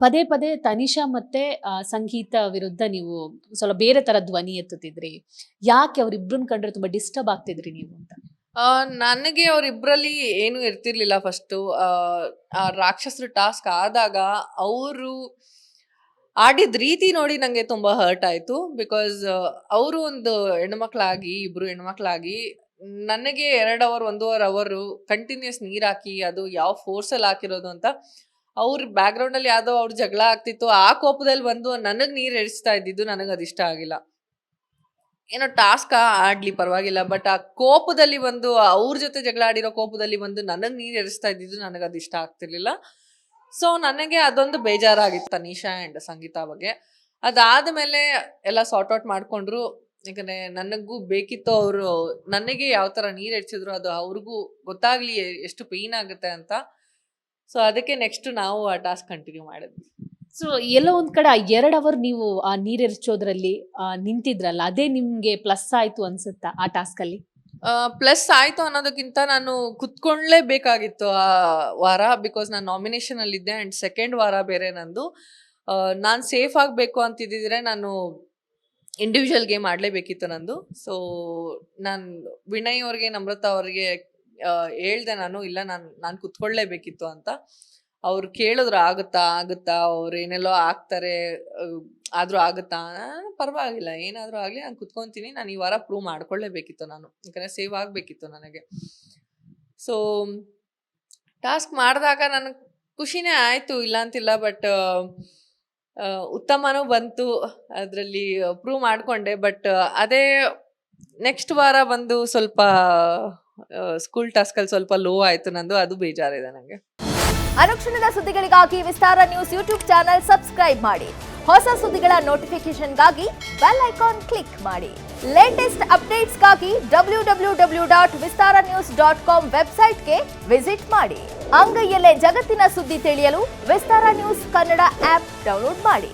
ಪದೇ ಪದೇ ತನಿಷಾ ಮತ್ತೆ ಸಂಗೀತ ವಿರುದ್ಧ ನೀವು ಸ್ವಲ್ಪ ಬೇರೆ ತರ ಧ್ವನಿ ಎತ್ತುತ್ತಿದ್ರಿ. ಯಾಕೆ ಅವ್ರಿಬ್ರನ್ನ ಕಂಡ್ರೆ ತುಂಬಾ ಡಿಸ್ಟರ್ಬ್ ಆಗ್ತಿದ್ರಿ ನೀವು ಅಂತ? ನನಗೆ ಅವರಿಬ್ಬರಲ್ಲಿ ಏನು ಇರ್ತಿರ್ಲಿಲ್ಲ ಫಸ್ಟು. ರಾಕ್ಷಸರು ಟಾಸ್ಕ್ ಆದಾಗ ಅವರು ಆಡಿದ ರೀತಿ ನೋಡಿ ನನಗೆ ತುಂಬ ಹರ್ಟ್ ಆಯಿತು. ಬಿಕಾಸ್ ಅವರು ಒಂದು ಹೆಣ್ಮಕ್ಳಾಗಿ ಇಬ್ಬರು ಹೆಣ್ಮಕ್ಳಾಗಿ ನನಗೆ ಎರಡು ಅವರ್ ಒಂದೂವರೆ ಅವರು ಕಂಟಿನ್ಯೂಸ್ ನೀರು ಹಾಕಿ ಅದು ಯಾವ ಫೋರ್ಸಲ್ಲಿ ಹಾಕಿರೋದು ಅಂತ ಅವ್ರ ಬ್ಯಾಕ್ಗ್ರೌಂಡಲ್ಲಿ ಯಾವುದೋ ಅವ್ರ ಜಗಳ ಆಗ್ತಿತ್ತು, ಆ ಕೋಪದಲ್ಲಿ ಬಂದು ನನಗೆ ನೀರು ಎರಿಸ್ತಾ ಇದ್ದಿದ್ದು ನನಗೆ ಅದು ಇಷ್ಟ ಆಗಿಲ್ಲ. ಏನೋ ಟಾಸ್ಕ್ ಆಡ್ಲಿ ಪರವಾಗಿಲ್ಲ ಬಟ್ ಆ ಕೋಪದಲ್ಲಿ ಬಂದು, ಅವ್ರ ಜೊತೆ ಜಗಳ ಆಡಿರೋ ಕೋಪದಲ್ಲಿ ಬಂದು ನನಗೆ ನೀರು ಎರಿಸ್ತಾ ಇದ್ದಿದ್ದು ನನಗೆ ಅದು ಇಷ್ಟ ಆಗ್ತಿರ್ಲಿಲ್ಲ. ಸೊ ನನಗೆ ಅದೊಂದು ಬೇಜಾರಾಗಿತ್ತು ತನಿಷಾ ಆ್ಯಂಡ್ ಸಂಗೀತ ಬಗ್ಗೆ. ಅದಾದ ಮೇಲೆ ಎಲ್ಲ ಸಾರ್ಟ್ ಔಟ್ ಮಾಡ್ಕೊಂಡ್ರು. ಯಾಕಂದರೆ ನನಗೂ ಬೇಕಿತ್ತು ಅವರು, ನನಗೆ ಯಾವ ಥರ ನೀರು ಎಡ್ಸಿದ್ರು ಅದು ಅವ್ರಿಗೂ ಗೊತ್ತಾಗ್ಲಿ ಎಷ್ಟು ಪೇಯ್ನ್ ಆಗುತ್ತೆ ಅಂತ. ಸೊ ಅದಕ್ಕೆ ನೆಕ್ಸ್ಟ್ ನಾವು ಆ ಟಾಸ್ಕ್ ಕಂಟಿನ್ಯೂ ಮಾಡಿದ್ವಿ. ಸೊ ಎಲ್ಲೋ ಒಂದ್ ಕಡೆ ಆ ಎರಡ್ ಅವರ್ ನೀವು ಆ ನೀರೆರ್ಚೋದ್ರಲ್ಲಿ ಆ, ನಿಂತಿದ್ರಲ್ಲ ಅದೇ ನಿಮ್ಗೆ ಪ್ಲಸ್ ಆಯ್ತು ಅನ್ಸುತ್ತಾ ಆ ಟಾಸ್ಕ್ ಅಲ್ಲಿ? ಪ್ಲಸ್ ಆಯ್ತು ಅನ್ನೋದಕ್ಕಿಂತ ನಾನು ಕುತ್ಕೊಳ್ಳೇಬೇಕಾಗಿತ್ತು ಆ ವಾರ ಬಿಕಾಸ್ ನಾನು ನಾಮಿನೇಷನ್ ಅಲ್ಲಿ ಇದ್ದೆ ಅಂಡ್ ಸೆಕೆಂಡ್ ವಾರ ಬೇರೆ ನಂದು. ನಾನು ಸೇಫ್ ಆಗಬೇಕು ಅಂತಿದ್ದಿದ್ರೆ ನಾನು ಇಂಡಿವಿಜುವಲ್ ಗೇಮ್ ಆಡಲೇಬೇಕಿತ್ತು ನಂದು. ಸೊ ನಾನು ವಿನಯ್ ಅವ್ರಿಗೆ ನಮ್ರತಾ ಅವ್ರಿಗೆ ಹೇಳ್ದೆ ನಾನು, ಇಲ್ಲ ನಾನು ನಾನು ಕುತ್ಕೊಳ್ಳೇಬೇಕಿತ್ತು ಅಂತ. ಅವ್ರು ಕೇಳಿದ್ರು, ಆಗುತ್ತಾ ಆಗುತ್ತಾ, ಅವ್ರು ಏನೆಲ್ಲೋ ಆಗ್ತಾರೆ ಆದರೂ ಆಗುತ್ತಾ? ಪರವಾಗಿಲ್ಲ, ಏನಾದರೂ ಆಗಲಿ, ನಾನು ಕುತ್ಕೊಂತೀನಿ, ನಾನು ಈ ವಾರ ಪ್ರೂವ್ ಮಾಡ್ಕೊಳ್ಳೇಬೇಕಿತ್ತು ನಾನು, ಯಾಕಂದರೆ ಸೇವ್ ಆಗಬೇಕಿತ್ತು ನನಗೆ. ಸೊ ಟಾಸ್ಕ್ ಮಾಡಿದಾಗ ನನಗೆ ಖುಷಿನೇ ಆಯಿತು, ಇಲ್ಲ ಅಂತಿಲ್ಲ ಬಟ್ ಉತ್ತಮನೂ ಬಂತು, ಅದರಲ್ಲಿ ಪ್ರೂವ್ ಮಾಡಿಕೊಂಡೆ ಬಟ್ ಅದೇ ನೆಕ್ಸ್ಟ್ ವಾರ ಬಂದು ಸ್ವಲ್ಪ ಸ್ಕೂಲ್ ಟಾಸ್ಕಲ್ಲಿ ಸ್ವಲ್ಪ ಲೋ ಆಯ್ತು ನಂದು, ಅದು ಬೇಜಾರಿದೆ ನನಗೆ ಅನುಕ್ಷಣದ ಸುದ್ದಿಗಳಿಗಾಗಿ Vistara news YouTube channel subscribe ಮಾಡಿ. ಹೊಸ ಸುದ್ದಿಗಳ ನೋಟಿಫಿಕೇಶನ್ಗಾಗಿ ಬೆಲ್ ಐಕಾನ್ ಕ್ಲಿಕ್ ಮಾಡಿ. Latest ಅಪ್ಡೇಟ್ಸ್ಗಾಗಿ W W W dot Vistara news dot com ವೆಬ್ಸೈಟ್ಗೆ ವಿಸಿಟ್ ಮಾಡಿ. ಅಂಗೈಯಲ್ಲೇ ಜಗತ್ತಿನ ಸುದ್ದಿ ತಿಳಿಯಲು Vistara news Kannada app download ಮಾಡಿ.